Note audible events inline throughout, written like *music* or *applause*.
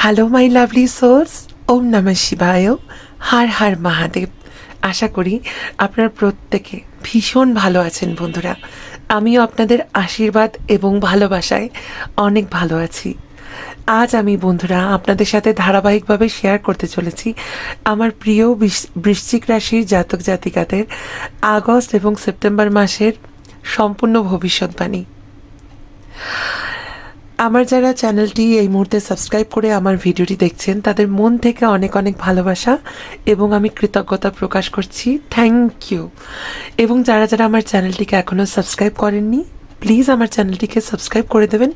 Hello my lovely souls ওম নমঃ শিবায় হার হার মহাদেব আশা করি আপনার প্রত্যেকে ভীষণ ভালো আছেন বন্ধুরা। আমিও আপনাদের আশীর্বাদ এবং ভালোবাসায় অনেক ভালো আছি। আজ আমি বন্ধুরা আপনাদের সাথে ধারাবাহিকভাবে শেয়ার করতে চলেছি আমার প্রিয় বৃশ- বৃশ্চিক রাশির জাতক জাতিকাদের আগস্ট এবং সেপ্টেম্বর মাসের সম্পূর্ণ ভবিষ্যৎবাণী। আমার যারা চ্যানেলটি এই মুহূর্তে সাবস্ক্রাইব করে আমার ভিডিওটি দেখছেন, তাদের মন থেকে অনেক অনেক ভালোবাসা এবং আমি কৃতজ্ঞতা প্রকাশ করছি। থ্যাংক ইউ এবং যারা যারা আমার চ্যানেলটিকে এখনও সাবস্ক্রাইব করেননি প্লিজ আমার চ্যানেলটিকে সাবস্ক্রাইব করে দেবেন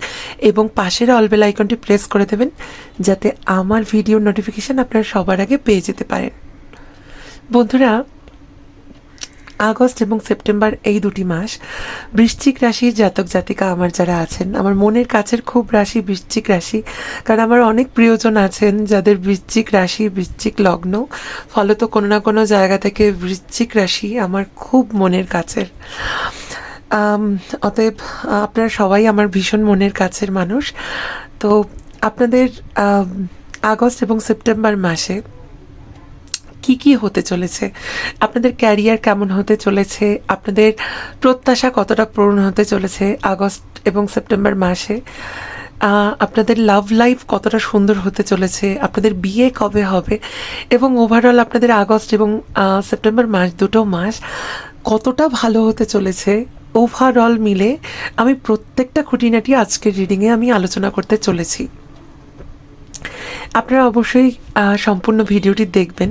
এবং পাশের অলবেল আইকনটি প্রেস করে দেবেন, যাতে আমার ভিডিও নোটিফিকেশান আপনারা সবার আগে পেয়ে যেতে পারেন। বন্ধুরা আগস্ট এবং সেপ্টেম্বর এই দুটি মাস, বৃশ্চিক রাশির জাতক জাতিকা আমার যারা আছেন, আমার মনের কাছের খুব রাশি বৃশ্চিক রাশি, কারণ আমার অনেক প্রিয়জন আছেন যাদের বৃশ্চিক রাশি, বৃশ্চিক লগ্ন, ফলত কোনো না কোনো জায়গা থেকে বৃশ্চিক রাশি আমার খুব মনের কাছের। অতএব, আপনারা সবাই আমার ভীষণ মনের কাছের মানুষ। তো আপনাদের আগস্ট এবং সেপ্টেম্বর মাসে কি কি হতে চলেছে? আপনাদের ক্যারিয়ার কেমন হতে চলেছে? আপনাদের প্রত্যাশা কতটা পূরণ হতে চলেছে আগস্ট এবং সেপ্টেম্বর মাসে? আপনাদের লাভ লাইফ কতটা সুন্দর হতে চলেছে? আপনাদের বিয়ে কবে হবে? এবং ওভারঅল আপনাদের আগস্ট এবং সেপ্টেম্বর মাস, দুটো মাস কতটা ভালো হতে চলেছে? ওভারঅল মিলে আমি প্রত্যেকটা খুঁটিনাটি আজকের রিডিংয়ে আমি আলোচনা করতে চলেছি। আপনারা অবশ্যই সম্পূর্ণ ভিডিওটি দেখবেন।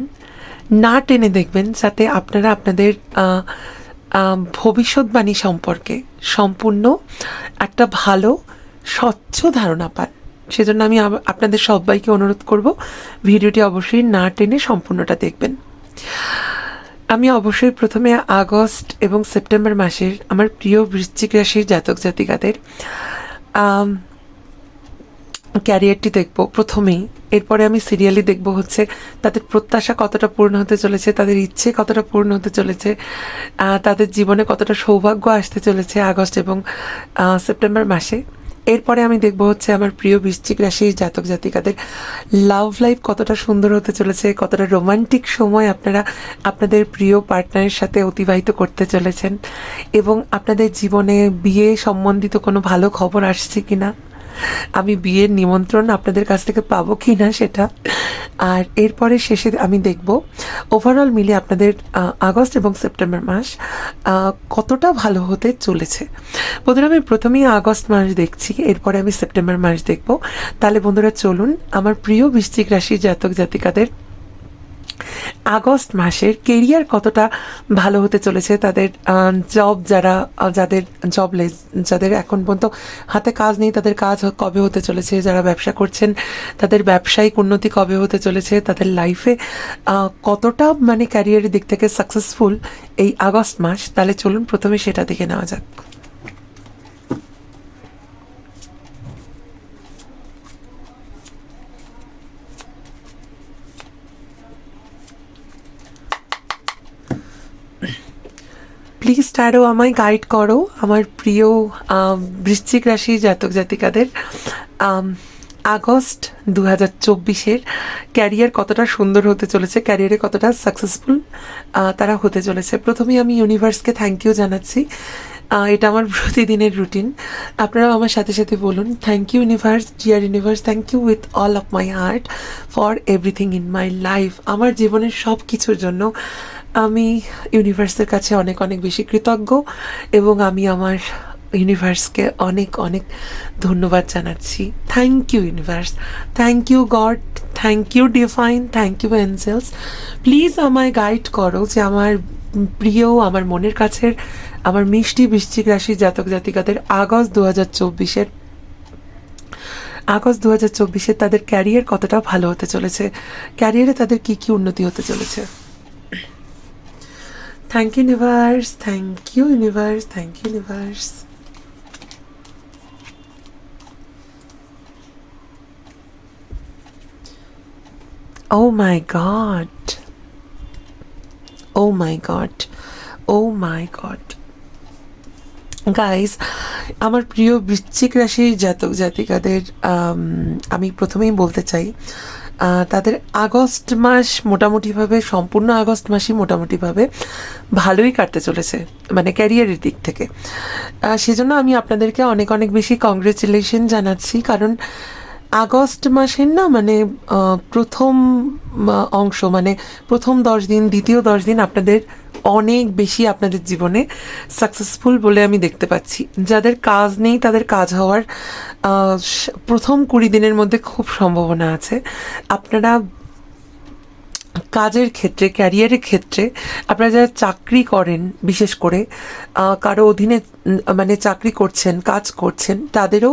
না টেনে দেখবেন যাতে আপনারা আপনাদের ভবিষ্যৎবাণী সম্পর্কে সম্পূর্ণ একটা ভালো, স্বচ্ছ ধারণা পান। সেজন্য আমি আপনাদের সবাইকে অনুরোধ করব, ভিডিওটি অবশ্যই না টেনে সম্পূর্ণটা দেখবেন। আমি অবশ্যই প্রথমে আগস্ট এবং সেপ্টেম্বর মাসের আমার প্রিয় বৃশ্চিক রাশির জাতক জাতিকাদের ক্যারিয়ারটি দেখব প্রথমেই। এরপরে আমি সিরিয়ালি দেখব হচ্ছে তাদের প্রত্যাশা কতটা পূর্ণ হতে চলেছে, তাদের ইচ্ছে কতটা পূর্ণ হতে চলেছে তাদের জীবনে কতটা সৌভাগ্য আসতে চলেছে আগস্ট এবং সেপ্টেম্বর মাসে। এরপরে আমি দেখব হচ্ছে আমার প্রিয় বৃশ্চিক রাশির জাতক জাতিকাদের লাভ লাইফ কতটা সুন্দর হতে চলেছে, কতটা রোমান্টিক সময় আপনারা আপনাদের প্রিয় পার্টনারের সাথে অতিবাহিত করতে চলেছেন এবং আপনাদের জীবনে বিয়ে সম্বন্ধিত কোনো ভালো খবর আসছে কিনা। আমি বিয়ের নিমন্ত্রণ আপনাদের কাছ থেকে পাবো কি না সেটা। আর এরপরে শেষে আমি দেখব ওভারঅল মিলে আপনাদের আগস্ট এবং সেপ্টেম্বর মাস কতটা ভালো হতে চলেছে। বন্ধুরা, আমি প্রথমেই আগস্ট মাস দেখছি, এরপরে আমি সেপ্টেম্বর মাস দেখব। তাহলে বন্ধুরা চলুন, আমার প্রিয় বৃশ্চিক রাশির জাতক জাতিকাদের আগস্ট মাসের কেরিয়ার কতটা ভালো হতে চলেছে, তাদের জব যারা যাদের জবলেস যাদের এখন পর্যন্ত হাতে কাজ নেই, তাদের কাজ কবে হতে চলেছে, যারা ব্যবসা করছেন, তাদের ব্যবসায়িক উন্নতি কবে হতে চলেছে, তাদের লাইফে কতটা মানে ক্যারিয়ারের দিক থেকে সাকসেসফুল এই আগস্ট মাস, তাহলে চলুন প্রথমে সেটা দেখে নেওয়া যাক। প্লিজ ট্যারো আমায় গাইড করো। আমার প্রিয় বৃশ্চিক রাশি জাতক জাতিকাদের আগস্ট দু হাজার চব্বিশের ক্যারিয়ার কতটা সুন্দর হতে চলেছে ক্যারিয়ারে কতটা সাকসেসফুল তারা হতে চলেছে। প্রথমেই আমি ইউনিভার্সকে থ্যাংক ইউ জানাচ্ছি। এটা আমার প্রতিদিনের রুটিন আপনারাও আমার সাথে সাথে বলুন thank you universe dear universe thank you with all of my heart for everything in my life আমার জীবনের সব কিছুর জন্য আমি ইউনিভার্সের কাছে অনেক অনেক বেশি কৃতজ্ঞ এবং আমি আমার ইউনিভার্সকে অনেক অনেক ধন্যবাদ জানাচ্ছি। Thank you universe thank you god thank you divine thank you angels please আমায় গাইড করো যে আমার প্রিয়, আমার মনের কাছের, আমার মিষ্টি বৃশ্চিক রাশি জাতক জাতিকাদের আগস্ট দু হাজার চব্বিশের, আগস্ট দু হাজার চব্বিশে তাদের ক্যারিয়ার কতটা ভালো হতে চলেছে? ক্যারিয়ারে তাদের কি কি উন্নতি হতে চলেছে? Thank you universe thank you universe thank you universe Oh my god. Oh my god. Oh my god. Guys আমার প্রিয় বৃশ্চিক রাশির জাতক জাতিকাদের আমি প্রথমেই বলতে চাই তাদের আগস্ট মাস মোটামুটিভাবে, সম্পূর্ণ আগস্ট মাসই মোটামুটিভাবে ভালোই কাটতে চলেছে মানে ক্যারিয়ারের দিক থেকে। সেজন্য আমি আপনাদেরকে অনেক অনেক বেশি কংগ্রেচুলেশন জানাচ্ছি, কারণ আগস্ট মাসের না মানে প্রথম অংশ মানে প্রথম দশ দিন, দ্বিতীয় দশ দিন আপনাদের অনেক বেশি আপনাদের জীবনে সাকসেসফুল বলে আমি দেখতে পাচ্ছি। যাদের কাজ নেই, তাদের কাজ হওয়ার প্রথম কুড়ি দিনের মধ্যে খুব সম্ভাবনা আছে। আপনারা কাজের ক্ষেত্রে ক্যারিয়ারের ক্ষেত্রে আপনারা যারা চাকরি করেন, বিশেষ করে কারও অধীনে মানে চাকরি করছেন, কাজ করছেন, তাদেরও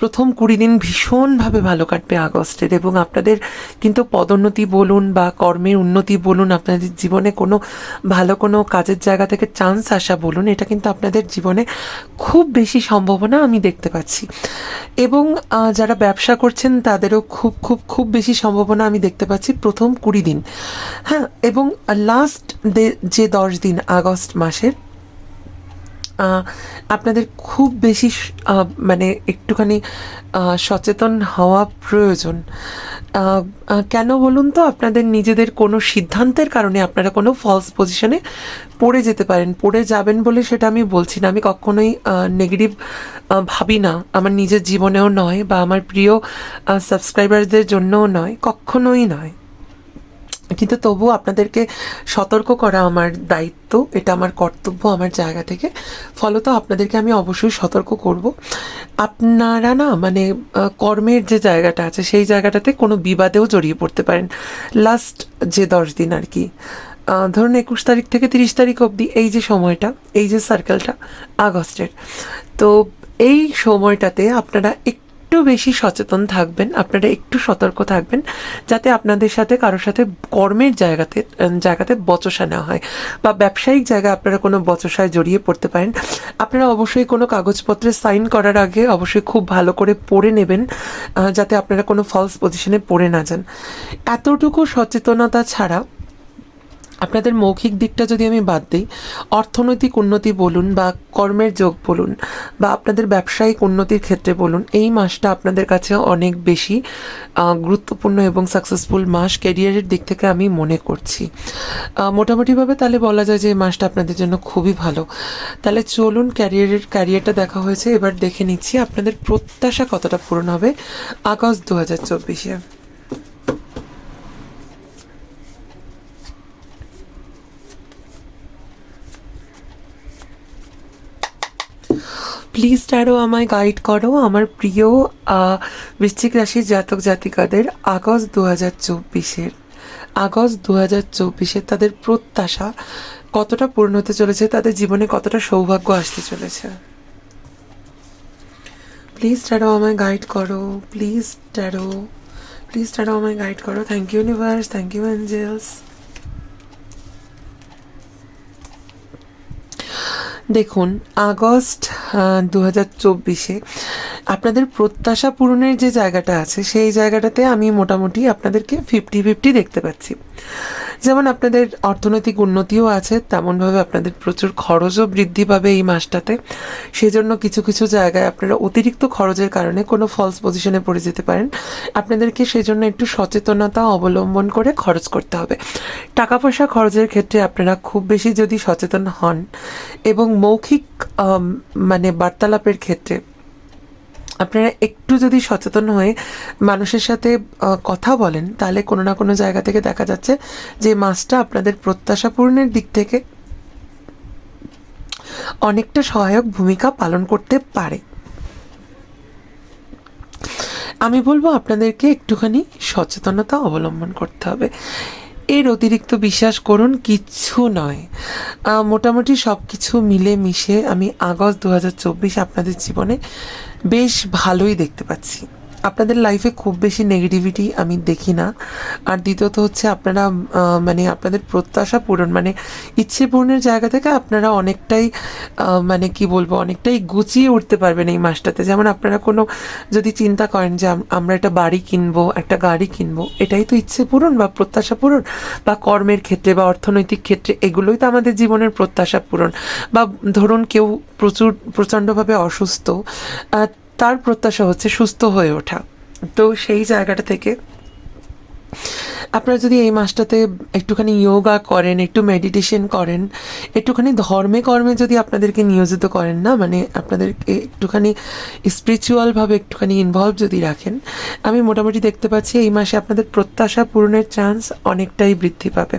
প্রথম কুড়ি দিন ভীষণভাবে ভালো কাটবে আগস্টের এবং আপনাদের কিন্তু পদোন্নতি বলুন বা কর্মের উন্নতি বলুন, আপনাদের জীবনে কোনো ভালো কোনো কাজের জায়গা থেকে চান্স আসা বলুন, এটা কিন্তু আপনাদের জীবনে খুব বেশি সম্ভাবনা আমি দেখতে পাচ্ছি। এবং যারা ব্যবসা করছেন, তাদেরও খুব খুব খুব বেশি সম্ভাবনা আমি দেখতে পাচ্ছি প্রথম কুড়ি দিন। হ্যাঁ এবং লাস্ট যে দশ দিন, আগস্ট মাসের আপনাদের খুব বেশি মানে একটুখানি সচেতন হওয়া প্রয়োজন। কেন বলুন তো, আপনাদের নিজেদের কোনো সিদ্ধান্তের কারণে আপনারা কোনো ফলস পজিশনে পড়ে যেতে পারেন, পড়ে যাবেন বলে সেটা আমি বলছি না। আমি কখনোই নেগেটিভ ভাবি না। আমার নিজের জীবনেও নয় বা আমার প্রিয় সাবস্ক্রাইবারদের জন্যও নয়, কখনোই নয়। কিন্তু তবুও আপনাদেরকে সতর্ক করা আমার দায়িত্ব, এটা আমার কর্তব্য আমার জায়গা থেকে। ফলত আপনাদেরকে আমি অবশ্যই সতর্ক করব। আপনারা না মানে কর্মের যে জায়গাটা আছে, সেই জায়গাটাতে কোনো বিবাদেও জড়িয়ে পড়তে পারেন। লাস্ট যে দশ দিন আর কি ধরুন একুশ তারিখ থেকে তিরিশ তারিখ অবধি এই যে সময়টা, এই যে সার্কেলটা আগস্টের। তো এই সময়টাতে আপনারা একটু বেশি সচেতন থাকবেন, আপনারা একটু সতর্ক থাকবেন, যাতে আপনাদের সাথে, কারোর সাথে কর্মের জায়গাতে জায়গাতে বচসা না হয় বা ব্যবসায়িক জায়গায় আপনারা কোনো বচসায় জড়িয়ে পড়তে পারেন। আপনারা অবশ্যই কোনো কাগজপত্রে সাইন করার আগে অবশ্যই খুব ভালো করে পড়ে নেবেন যাতে আপনারা কোনো ফলস পজিশনে পড়ে না যান। এতটুকু সচেতনতা ছাড়া আপনাদের মৌখিক দিকটা যদি আমি বাদ দিই, অর্থনৈতিক উন্নতি বলুন বা কর্মের যোগ বলুন বা আপনাদের ব্যবসায়িক উন্নতির ক্ষেত্রে বলুন, এই মাসটা আপনাদের কাছে অনেক বেশি গুরুত্বপূর্ণ এবং সাকসেসফুল মাস ক্যারিয়ারের দিক থেকে আমি মনে করছি। মোটামুটিভাবে তাহলে বলা যায় যে এই মাসটা আপনাদের জন্য খুবই ভালো। তাহলে চলুন ক্যারিয়ারের ক্যারিয়ারটা দেখা হয়েছে, এবার দেখে নিচ্ছি আপনাদের প্রত্যাশা কতটা পূরণ হবে আগস্ট দু হাজার চব্বিশে। প্লিজ ট্যারো আমায় গাইড করো। আমার প্রিয় বৃশ্চিক রাশির জাতক জাতিকাদের আগস্ট দু হাজার চব্বিশের, আগস্ট দু হাজার চব্বিশের তাদের প্রত্যাশা কতটা পূর্ণ হতে চলেছে, তাদের জীবনে কতটা সৌভাগ্য আসতে চলেছে। প্লিজ ট্যারো আমায় গাইড করো। প্লিজ ট্যারো প্লিজ ট্যারো আমায় গাইড করো। Thank you universe thank you angels দেখুন, আগস্ট দু হাজার চব্বিশে আপনাদের প্রত্যাশা পূরণের যে জায়গাটা আছে, সেই জায়গাটাতে আমি মোটামুটি আপনাদেরকে ফিফটি ফিফটি দেখতে পাচ্ছি। যেমন আপনাদের অর্থনৈতিক উন্নতিও আছে, তেমনভাবে আপনাদের প্রচুর খরচও বৃদ্ধি পাবে এই মাসটাতে। সেজন্য কিছু কিছু জায়গায় আপনারা অতিরিক্ত খরচের কারণে কোনো ফলস পজিশনে পড়ে যেতে পারেন। আপনাদেরকে সেজন্য একটু সচেতনতা অবলম্বন করে খরচ করতে হবে। টাকা পয়সা খরচের ক্ষেত্রে আপনারা খুব বেশি যদি সচেতন হন এবং মৌখিক মানে বার্তালাপের ক্ষেত্রে আপনারা একটু যদি সচেতন হয়ে মানুষের সাথে কথা বলেন, তাহলে কোনো না কোনো জায়গা থেকে দেখা যাচ্ছে যে মাছটা আপনাদের প্রত্যাশা পূরণের দিক থেকে অনেকটা সহায়ক ভূমিকা পালন করতে পারে। আমি বলব আপনাদেরকে একটুখানি সচেতনতা অবলম্বন করতে হবে। এর অতিরিক্ত বিশ্বাস করুন কিচ্ছু নয়। মোটামুটি সব কিছু মিলে মিশে আমি আগস্ট দু হাজার চব্বিশ আপনাদের জীবনে বেশ ভালোই দেখতে পাচ্ছি। আপনাদের লাইফে খুব বেশি নেগেটিভিটি আমি দেখি না। আর দ্বিতীয়ত হচ্ছে আপনারা মানে আপনাদের প্রত্যাশা পূরণ মানে ইচ্ছে পূরণের জায়গা থেকে আপনারা অনেকটাই মানে কি বলব, অনেকটাই গুছিয়ে উঠতে পারবেন এই মাসটাতে। যেমন আপনারা কোনো যদি চিন্তা করেন যে আমরা একটা বাড়ি কিনবো, একটা গাড়ি কিনবো, এটাই তো ইচ্ছে পূরণ বা প্রত্যাশা পূরণ বা কর্মের ক্ষেত্রে বা অর্থনৈতিক ক্ষেত্রে এগুলোই তো আমাদের জীবনের প্রত্যাশা পূরণ। বা ধরুন কেউ প্রচুর, প্রচণ্ডভাবে অসুস্থ তার প্রত্যাশা হচ্ছে সুস্থ হয়ে ওঠা। তো সেই জায়গাটা থেকে আপনারা যদি এই মাসটাতে একটুখানি যোগা করেন, একটু মেডিটেশন করেন, একটুখানি ধর্মে কর্মে যদি আপনাদেরকে নিয়োজিত করেন না মানে আপনাদেরকে একটুখানি স্পিরিচুয়ালভাবে একটুখানি ইনভলভ যদি রাখেন, আমি মোটামুটি দেখতে পাচ্ছি এই মাসে আপনাদের প্রত্যাশা পূরণের চান্স অনেকটাই বৃদ্ধি পাবে।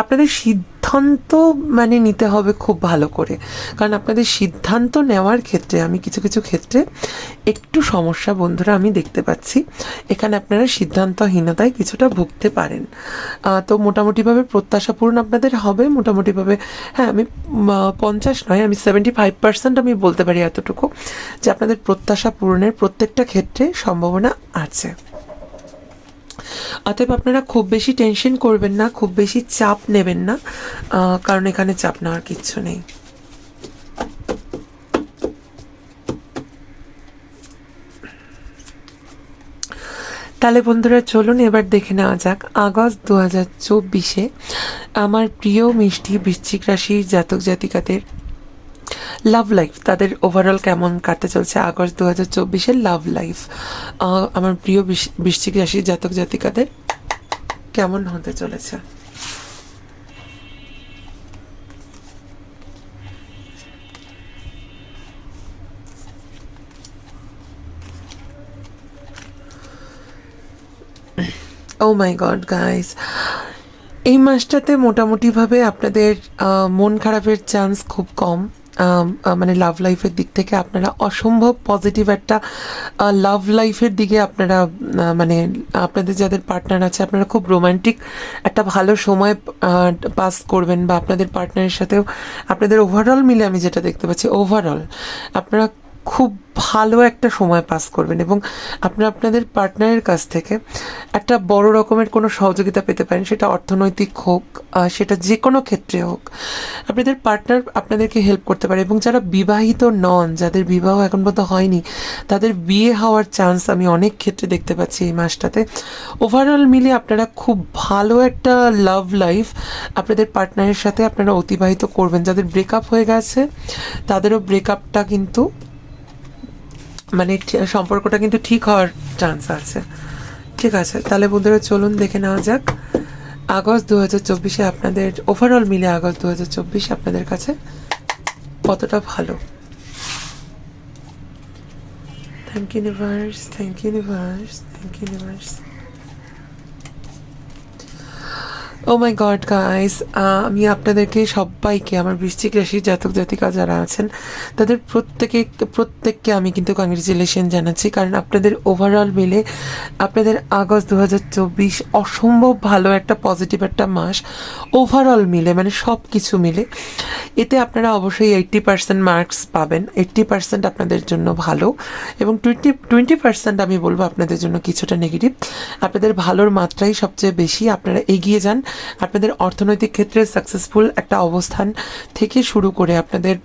আপনাদের সিদ্ধান্ত মানে নিতে হবে খুব ভালো করে। কারণ আপনাদের সিদ্ধান্ত নেওয়ার ক্ষেত্রে, আমি কিছু কিছু ক্ষেত্রে একটু সমস্যা বন্ধুরা আমি দেখতে পাচ্ছি। এখানে আপনারা সিদ্ধান্তহীনতায় কিছুটা ভুগতে পারেন। তো মোটামুটিভাবে প্রত্যাশা পূরণ আপনাদের হবে। মোটামুটিভাবে হ্যাঁ আমি পঞ্চাশ নয়, আমি সেভেন্টি ফাইভ পার্সেন্ট আমি বলতে পারি এতটুকু যে আপনাদের প্রত্যাশা পূরণের প্রত্যেকটা ক্ষেত্রে সম্ভাবনা আছে। অতএব আপনারা খুব বেশি টেনশন করবেন না, খুব বেশি চাপ নেবেন না কারণ এখানে চাপ নেওয়ার কিচ্ছু নেই। তাহলে বন্ধুরা চলুন এবার দেখে নেওয়া যাক, আগস্ট দু হাজার চব্বিশে আমার প্রিয় মিষ্টি বৃশ্চিক রাশির জাতক জাতিকাদের লাভ লাইফ তাদের ওভারঅল কেমন কাটতে চলছে আগস্ট দু হাজার চব্বিশের লাভ লাইফ আমার প্রিয় বৃশ- বৃশ্চিক রাশির জাতক জাতিকাদের কেমন হতে চলেছে? ও মাই গড গাইস এই মাসটাতে মোটামুটিভাবে আপনাদের মন খারাপের চান্স খুব কম। মানে লাভ লাইফের দিক থেকে আপনারা অসম্ভব পজিটিভ একটা লাভ লাইফের দিকে আপনারা মানে আপনাদের যাদের পার্টনার আছে, আপনারা খুব রোমান্টিক একটা ভালো সময় পাস করবেন বা আপনাদের পার্টনারের সাথেও, আপনাদের ওভারঅল মিলে আমি যেটা দেখতে পাচ্ছি ওভারঅল আপনারা খুব ভালো একটা সময় পাস করবেন এবং আপনারা আপনাদের পার্টনারের কাছ থেকে একটা বড় রকমের কোনো সহযোগিতা পেতে পারেন, সেটা অর্থনৈতিক হোক সেটা যে কোনো ক্ষেত্রে হোক। আপনাদের পার্টনার আপনাদেরকে হেল্প করতে পারে এবং যারা বিবাহিত নন, যাদের বিবাহ এখন পর্যন্ত হয়নি, তাদের বিয়ে হওয়ার চান্স আমি অনেক ক্ষেত্রে দেখতে পাচ্ছি এই মাসটাতে। ওভারঅল মিলে আপনারা খুব ভালো একটা লাভ লাইফ আপনাদের পার্টনারের সাথে আপনারা অতিবাহিত করবেন। যাদের ব্রেকআপ হয়ে গেছে, তাদেরও ব্রেকআপটা কিন্তু মানে সম্পর্কটা কিন্তু ঠিক হওয়ার চান্স আছে। ঠিক আছে, তাহলে বন্ধুরা চলুন দেখে নেওয়া যাক। আগস্ট দু হাজার চব্বিশে আপনাদের ওভারঅল মিলে আগস্ট দু হাজার চব্বিশ আপনাদের কাছে কতটা ভালো? Thank universe thank universe thank universe oh my god guys আমি আপনাদেরকে সবাইকে, আমার বৃশ্চিক রাশির জাতক, জাতিকা যারা আছেন, তাদের প্রত্যেকে, প্রত্যেককে আমি কিন্তু কংগ্রেচুলেশন জানাচ্ছি। কারণ আপনাদের ওভারঅল মিলে আপনাদের আগস্ট দু হাজার চব্বিশ অসম্ভব ভালো একটা পজিটিভ একটা মাস ওভারঅল মিলে মানে সব কিছু মিলে। এতে আপনারা অবশ্যই এইট্টি পার্সেন্ট মার্কস পাবেন এইট্টি পার্সেন্ট আপনাদের জন্য ভালো এবং টোয়েন্টি টোয়েন্টি পার্সেন্ট আমি বলব আপনাদের জন্য কিছুটা নেগেটিভ আপনাদের ভালোর মাত্রাই সবচেয়ে বেশি, আপনারা এগিয়ে যান। আপনাদের অর্থনৈতিক ক্ষেত্রে সাকসেসফুল একটা অবস্থান থেকে শুরু করে আপনাদের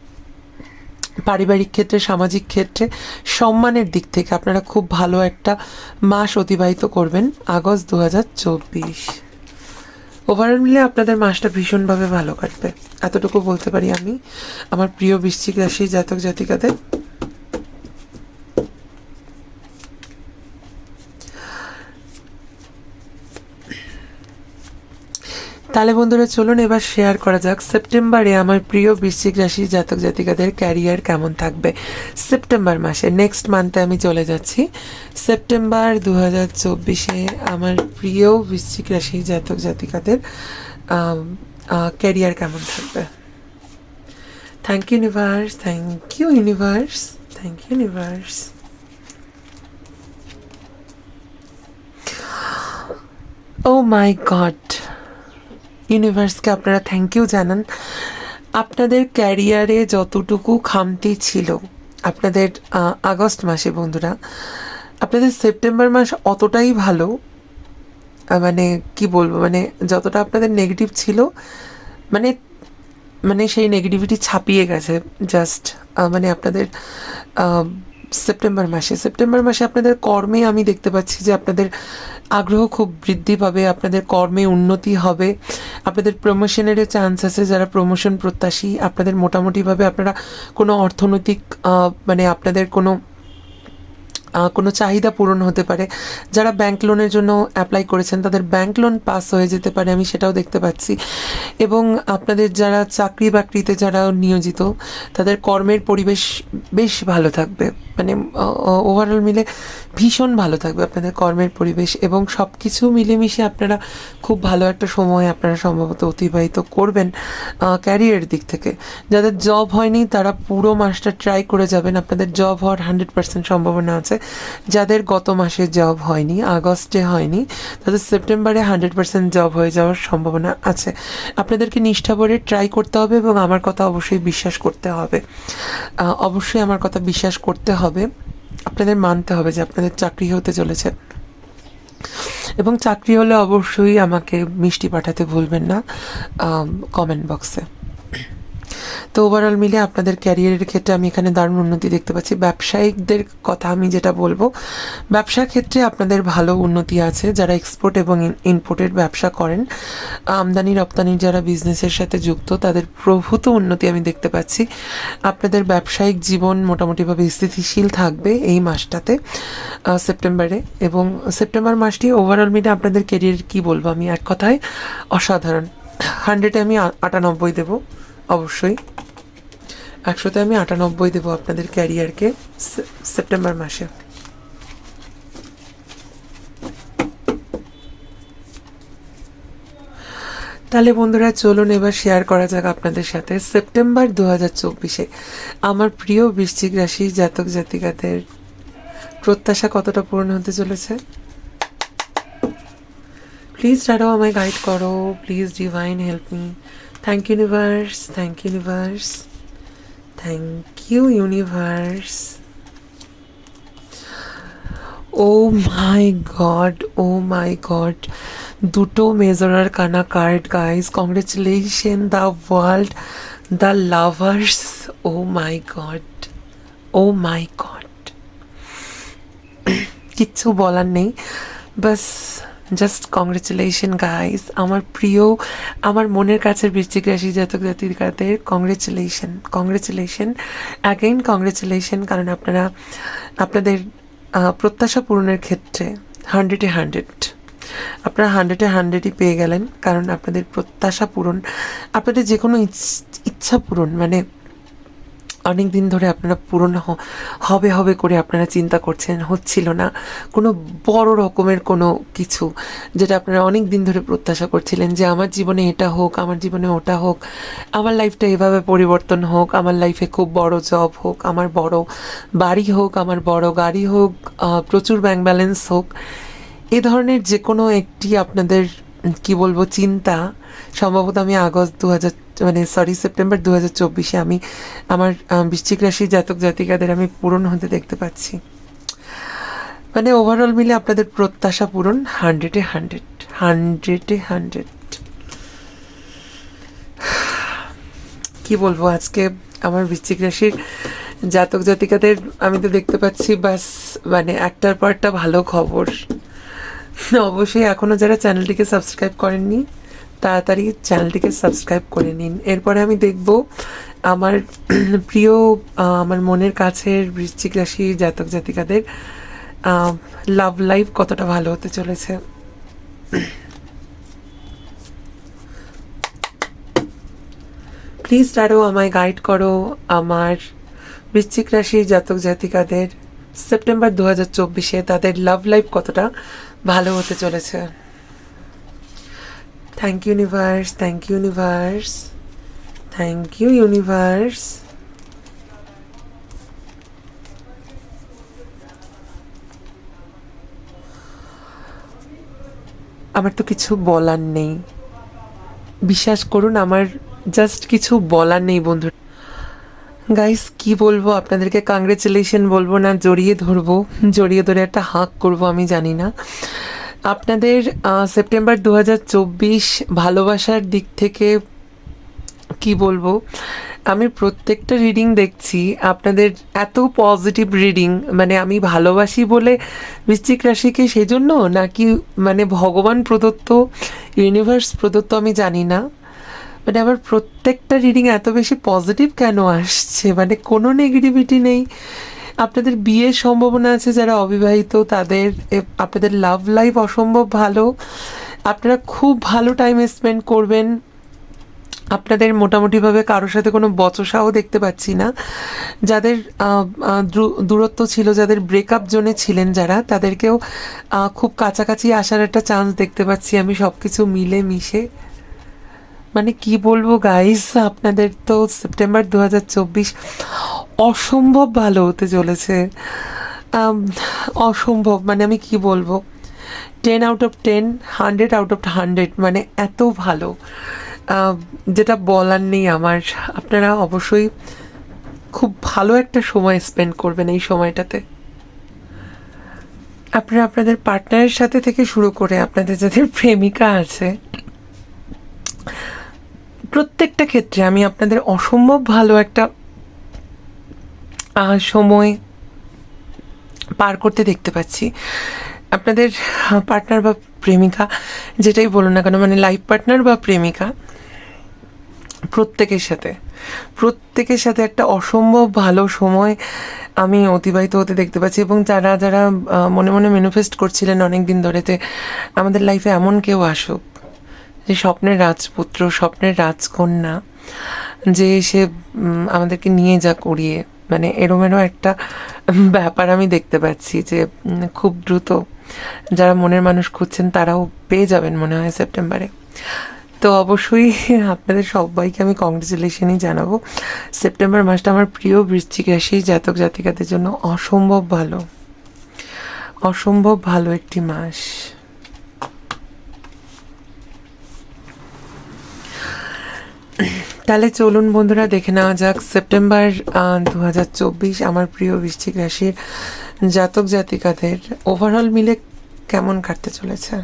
পারিবারিক ক্ষেত্রে, সামাজিক ক্ষেত্রে, সম্মানের দিক থেকে আপনারা খুব ভালো একটা মাস অতিবাহিত করবেন আগস্ট দু হাজার চব্বিশ। ওভারঅল মিলে আপনাদের মাসটা ভীষণভাবে ভালো কাটবে। এতটুকু বলতে পারি আমি। আমার প্রিয় বৃশ্চিক রাশি জাতক জাতিকাদের তাহলে বন্ধুরা, চলুন এবার শেয়ার করা যাক সেপ্টেম্বরে আমার প্রিয় বৃশ্চিক রাশি জাতক জাতিকাদের ক্যারিয়ার কেমন থাকবে। সেপ্টেম্বর মাসে নেক্সট মান্থে আমি চলে যাচ্ছি। সেপ্টেম্বর দু হাজার চব্বিশে আমার প্রিয় বৃশ্চিক রাশি জাতক জাতিকাদের ক্যারিয়ার কেমন থাকবে? Thank you universe thank you universe thank you universe oh my god ইউনিভার্সকে আপনারা থ্যাংক ইউ জানান। আপনাদের ক্যারিয়ারে যতটুকু খামতি ছিল, আপনাদের আগস্ট মাসে বন্ধুরা, আপনাদের সেপ্টেম্বর মাস অতটাই ভালো মানে কি বলব মানে যতটা আপনাদের নেগেটিভ ছিল মানে মানে সেই নেগেটিভিটি ছাপিয়ে গেছে। জাস্ট মানে আপনাদের সেপ্টেম্বর মাসে। সেপ্টেম্বর মাসে আপনাদের কর্মে আমি দেখতে পাচ্ছি যে আপনাদের আগ্রহ খুব বৃদ্ধি পাবে, আপনাদের কর্মে উন্নতি হবে, আপনাদের প্রমোশনেরও চান্স আছে, যারা প্রমোশন প্রত্যাশী, আপনাদের মোটামুটিভাবে আপনারা কোনো অর্থনৈতিক মানে আপনাদের কোনো কোনো চাহিদা পূরণ হতে পারে। যারা ব্যাংক লোনের জন্য অ্যাপ্লাই করেছেন, তাদের ব্যাংক লোন পাস হয়ে যেতে পারে, আমি সেটাও দেখতে পাচ্ছি। এবং আপনাদের যারা চাকরি বাকরিতে যারা নিয়োজিত, তাদের কর্মের পরিবেশ বেশ ভালো থাকবে। মানে ওভারঅল মিলে ভীষণ ভালো থাকবে আপনাদের কর্মের পরিবেশ এবং সব কিছু মিলেমিশে আপনারা খুব ভালো একটা সময় আপনারা সম্ভবত অতিবাহিত করবেন ক্যারিয়ারের দিক থেকে। যাদের জব হয়নি, তারা পুরো মাসটা ট্রাই করে যাবেন। আপনাদের জব হওয়ার হান্ড্রেড পার্সেন্ট সম্ভাবনা আছে। যাদের গত মাসে জব হয়নি, আগস্টে হয়নি, তাদের সেপ্টেম্বরে হান্ড্রেড পার্সেন্ট জব হয়ে যাওয়ার সম্ভাবনা আছে। আপনাদেরকে নিষ্ঠা ভরে ট্রাই করতে হবে এবং আমার কথা অবশ্যই বিশ্বাস করতে হবে। অবশ্যই আমার কথা বিশ্বাস করতে হবে। আপনাদের মানতে হবে যে আপনাদের চাকরি হতে চলেছে। এবং চাকরি হলে অবশ্যই আমাকে মিষ্টি পাঠাতে ভুলবেন না কমেন্ট বক্সে তো ওভারঅল মিলে আপনাদের ক্যারিয়ারের ক্ষেত্রে আমি এখানে দারুণ উন্নতি দেখতে পাচ্ছি। ব্যবসায়িকদের কথা আমি যেটা বলব ব্যবসা ক্ষেত্রে আপনাদের ভালো উন্নতি আছে। যারা এক্সপোর্ট এবং ইনপোর্টের ব্যবসা করেন, আমদানি রপ্তানির যারা বিজনেসের সাথে যুক্ত, তাদের প্রভূত উন্নতি আমি দেখতে পাচ্ছি। আপনাদের ব্যবসায়িক জীবন মোটামুটিভাবে স্থিতিশীল থাকবে এই মাসটাতে সেপ্টেম্বরে এবং সেপ্টেম্বর মাসটি ওভারঅল মিলে আপনাদের ক্যারিয়ার কি বলব আমি এক কথায় অসাধারণ। হান্ড্রেডে আমি আটানব্বই দেবো, অবশ্যই। একশোতে আমি আটানব্বই দেবো আপনাদের ক্যারিয়ারকে সেপ্টেম্বর মাসে। তাহলে বন্ধুরা, চলুন এবার শেয়ার করা যাক আপনাদের সাথে। সেপ্টেম্বর দু হাজার চব্বিশে আমার প্রিয় বৃশ্চিক রাশি জাতক জাতিকাদের প্রত্যাশা কতটা পূরণ হতে চলেছে? প্লিজ তারাও আমায় গাইড করো। Please divine help me thank universe thank universe thank you universe oh my god oh my god দুটো major arcana card guys congratulation the world the lovers oh my god oh my god কিচ্ছু বলার নেই। বাস just congratulation guys আমার প্রিয়, আমার মনের কাছের বৃশ্চিক রাশি জাতক জাতিকাদের কংগ্রেচুলেশন কংগ্রেচুলেশন অ্যাগেইন কংগ্রেচুলেশন কারণ আপনারা, আপনাদের প্রত্যাশা পূরণের ক্ষেত্রে হান্ড্রেডে হান্ড্রেড আপনারা হান্ড্রেডে হান্ড্রেডই পেয়ে গেলেন, কারণ আপনাদের প্রত্যাশা পূরণ, আপনাদের যে কোনো ইচ- ইচ্ছা পূরণ মানে অনেক দিন ধরে আপনারা পূরণ হবে হবে করে আপনারা চিন্তা করছেন, হচ্ছিল না। কোনো বড় রকমের কোনো কিছু যেটা আপনারা অনেক দিন ধরে প্রত্যাশা করছিলেন যে আমার জীবনে এটা হোক, আমার জীবনে ওটা হোক, আমার লাইফটা এভাবে পরিবর্তন হোক, আমার লাইফে খুব বড় জব হোক, আমার বড় বাড়ি হোক, আমার বড় গাড়ি হোক প্রচুর ব্যাংক ব্যালেন্স হোক, এ ধরনের যে কোনো একটি আপনাদের কি বলব, চিন্তা, সম্ভবত আমি আগস্ট দু হাজার মানে সরি সেপ্টেম্বর দু হাজার চব্বিশে আমি আমার বৃশ্চিক রাশি জাতক জাতিকাদের আমি পূরণ হতে দেখতে পাচ্ছি। মানে ওভারঅল মিলে আপনাদের প্রত্যাশা পূরণ হান্ড্রেডে হান্ড্রেড হান্ড্রেডে হান্ড্রেড। *sighs* কি বলব, আজকে আমার বৃশ্চিক রাশির জাতক জাতিকাদের আমি তো দেখতে পাচ্ছি, বাস মানে একটার পর একটা ভালো খবর। *laughs* অবশ্যই এখনও যারা চ্যানেলটিকে সাবস্ক্রাইব করেননি তাড়াতাড়ি চ্যানেলটিকে সাবস্ক্রাইব করে নিন। এরপরে আমি দেখব আমার *clears throat* প্রিয় আমার মনের কাছের বৃশ্চিক রাশি জাতক জাতিকাদের লাভ লাইফ কতটা ভালো হতে চলেছে। প্লিজ তারও আমায় গাইড করো আমার বৃশ্চিক রাশির জাতক জাতিকাদের। সেপ্টেম্বর দু হাজার চব্বিশে তাদের লাভ লাইফ কতটা ভালো হতে চলেছে। Thank you universe thank you universe thank you universe আমার তো কিছু বলার নেই। বিশ্বাস করুন, আমার জাস্ট কিছু বলার নেই, বন্ধু। গাইস কি বলব? আপনাদেরকে কংগ্রেচুলেশন বলব না, জড়িয়ে ধরবো। জড়িয়ে ধরে একটা হাঁক করব, আমি জানি না। আপনাদের সেপ্টেম্বর দু হাজার চব্বিশ ভালোবাসার দিক থেকে কি বলব? আমি প্রত্যেকটা রিডিং দেখছি, আপনাদের এত পজিটিভ রিডিং মানে আমি ভালোবাসি বলে বৃশ্চিক রাশিকে সেজন্য নাকি মানে ভগবান প্রদত্ত ইউনিভার্স প্রদত্ত আমি জানি না। মানে আমার প্রত্যেকটা রিডিং এত বেশি পজিটিভ কেন আসছে? মানে কোনো নেগেটিভিটি নেই। আপনাদের বিয়ের সম্ভাবনা আছে যারা অবিবাহিত, তাদের আপনাদের লাভ লাইফ অসম্ভব ভালো। আপনারা খুব ভালো টাইম স্পেন্ড করবেন। আপনাদের মোটামুটিভাবে কারোর সাথে কোনো বচসাও দেখতে পাচ্ছি না। যাদের দূরত্ব ছিল, যাদের ব্রেকআপ জোনে ছিলেন যারা, তাদেরকেও খুব কাছাকাছি আসার একটা চান্স দেখতে পাচ্ছি আমি সব কিছু মিলে মিশে। মানে কি বলব গাইস আপনাদের তো সেপ্টেম্বর দু হাজার চব্বিশ অসম্ভব ভালো হতে চলেছে। অসম্ভব মানে আমি কি বলব? Ten out of ten hundred out of hundred মানে এত ভালো। যেটা বলার নেই আমার। আপনারা অবশ্যই খুব ভালো একটা সময় স্পেন্ড করবেন এই সময়টাতে। আপনারা আপনাদের পার্টনারের সাথে থেকে শুরু করে আপনাদের যাদের প্রেমিকা আছে, প্রত্যেকটা ক্ষেত্রে আমি আপনাদের অসম্ভব ভালো একটা সময় পার করতে দেখতে পাচ্ছি। আপনাদের পার্টনার বা প্রেমিকা, যেটাই বলুন না কেন মানে লাইফ পার্টনার বা প্রেমিকা, প্রত্যেকের সাথে প্রত্যেকের সাথে একটা অসম্ভব ভালো সময় আমি অতিবাহিত হতে দেখতে পাচ্ছি এবং যারা যারা মনে মনে ম্যানিফেস্ট করছিলেন অনেক দিন ধরে যে আমাদের লাইফে এমন কেউ আসুক, যে স্বপ্নের রাজপুত্র, স্বপ্নের রাজকন্যা, যে সে আমাদেরকে নিয়ে যা করিয়ে মানে এরমেরও একটা ব্যাপার আমি দেখতে পাচ্ছি যে খুব দ্রুত যারা মনের মানুষ খুঁজছেন তারাও পেয়ে যাবেন মনে হয় সেপ্টেম্বরে। তো অবশ্যই আপনাদের সবাইকে আমি কংগ্রেচুলেশনই জানাব। সেপ্টেম্বর মাসটা আমার প্রিয় বৃশ্চিক রাশি, জাতক জাতিকাদের জন্য অসম্ভব ভালো। অসম্ভব ভালো একটি মাস। তাহলে চলুন বন্ধুরা, দেখে নেওয়া যাক। সেপ্টেম্বর দু হাজার চব্বিশ আমার প্রিয় বৃশ্চিক রাশির জাতক জাতিকাদের ওভারঅল মিলে কেমন কাটতে চলেছে?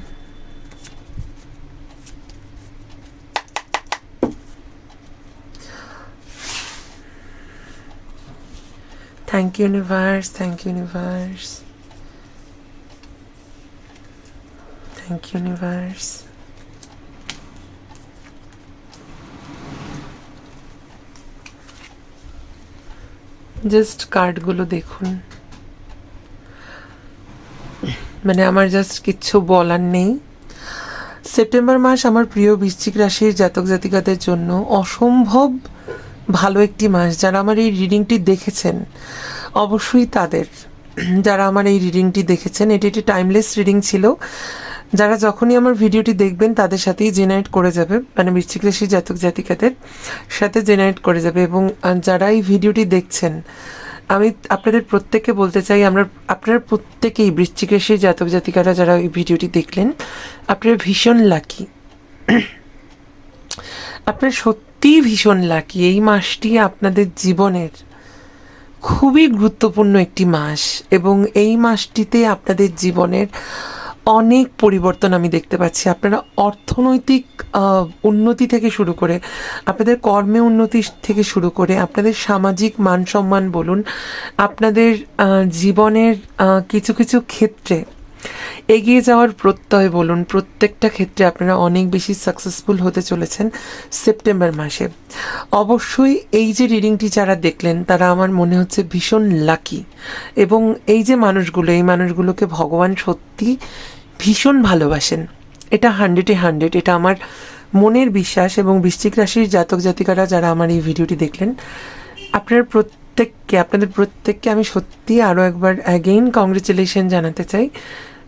Thank you universe thank you universe thank you universe just কার্ডগুলো দেখুন। মানে আমার জাস্ট কিচ্ছু বলার নেই। সেপ্টেম্বর মাস আমার প্রিয় বৃশ্চিক রাশির জাতক জাতিকাদের জন্য অসম্ভব ভালো একটি মাস। যারা আমার এই রিডিংটি দেখেছেন, অবশ্যই তাদের। যারা আমার এই রিডিংটি দেখেছেন, এটি একটি টাইমলেস রিডিং ছিল। যারা যখনই আমার ভিডিওটি দেখবেন, তাদের সাথেই জেনারেট করে যাবে মানে বৃশ্চিক রাশির জাতক জাতিকাদের সাথে জেনারেট করে যাবে এবং যারা এই ভিডিওটি দেখছেন, আমি আপনাদের প্রত্যেককে বলতে চাই, আমরা, আপনারা প্রত্যেকেই বৃশ্চিক রাশির জাতক জাতিকারা যারা এই ভিডিওটি দেখলেন, আপনারা ভীষণ লাকি আপনার সত্যিই ভীষণ লাকি এই মাসটি আপনাদের জীবনের খুবই গুরুত্বপূর্ণ একটি মাস এবং এই মাসটিতে আপনাদের জীবনের অনেক পরিবর্তন আমি দেখতে পাচ্ছি। আপনারা অর্থনৈতিক উন্নতি থেকে শুরু করে, আপনাদের কর্মে উন্নতি থেকে শুরু করে, আপনাদের সামাজিক মান সম্মান বলুন, আপনাদের জীবনের কিছু কিছু ক্ষেত্রে এগিয়ে যাওয়ার প্রত্যয় বলুন, প্রত্যেকটা ক্ষেত্রে আপনারা অনেক বেশি সাকসেসফুল হতে চলেছেন সেপ্টেম্বর মাসে। অবশ্যই এই যে রিডিংটি যারা দেখলেন, তারা আমার মনে হচ্ছে ভীষণ লাকি এবং এই যে মানুষগুলো, এই মানুষগুলোকে ভগবান সত্যি ভীষণ ভালোবাসেন। এটা হান্ড্রেডে হান্ড্রেড এটা আমার মনের বিশ্বাস এবং বৃশ্চিক রাশির জাতক জাতিকারা যারা আমার এই ভিডিওটি দেখলেন, আপনার প্রত্যেককে, আপনাদের প্রত্যেককে আমি সত্যি আরও একবার অ্যাগেইন কংগ্রেচুলেশন জানাতে চাই।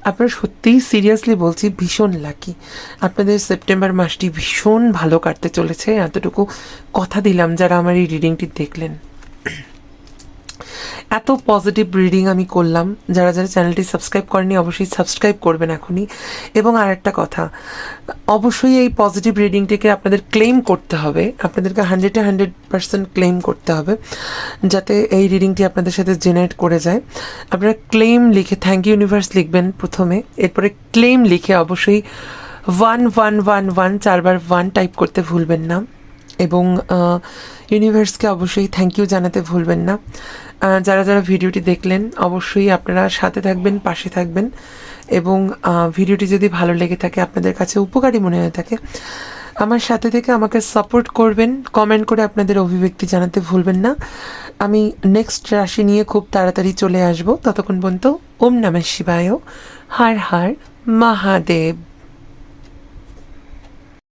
আপনারা সত্যিই সিরিয়াসলি বলছি, ভীষণ লাকি আপনাদের সেপ্টেম্বর মাসটি ভীষণ ভালো কাটতে চলেছে। এতটুকু কথা দিলাম যারা আমার এই রিডিংটি দেখলেন। এত পজিটিভ রিডিং আমি করলাম। যারা যারা চ্যানেলটি সাবস্ক্রাইব করেনি অবশ্যই সাবস্ক্রাইব করবেন এখনই। এবং আর একটা কথা, অবশ্যই এই পজিটিভ রিডিংটিকে আপনাদের ক্লেম করতে হবে। আপনাদেরকে হান্ড্রেডে হান্ড্রেড পার্সেন্ট ক্লেম করতে হবে, যাতে এই রিডিংটি আপনাদের সাথে জেনারেট করে যায়। আপনারা ক্লেম লিখে থ্যাংক ইউ ইউনিভার্স লিখবেন প্রথমে। এরপরে ক্লেম লিখে অবশ্যই ওয়ান ওয়ান ওয়ান ওয়ান চারবার ওয়ান টাইপ করতে ভুলবেন না। এবং ইউনিভার্সকে অবশ্যই থ্যাংক ইউ জানাতে ভুলবেন না। যারা যারা ভিডিওটি দেখলেন, অবশ্যই আপনারা সাথে থাকবেন, পাশে থাকবেন এবং ভিডিওটি যদি ভালো লেগে থাকে, আপনাদের কাছে উপকারী মনে হয়ে থাকে, আমার সাথে থেকে আমাকে সাপোর্ট করবেন কমেন্ট করে আপনাদের অভিব্যক্তি জানাতে ভুলবেন না। আমি নেক্সট রাশি নিয়ে খুব তাড়াতাড়ি চলে আসব। ততক্ষণ পর্যন্ত ওম নমঃ শিবায়। হার হার মহাদেব।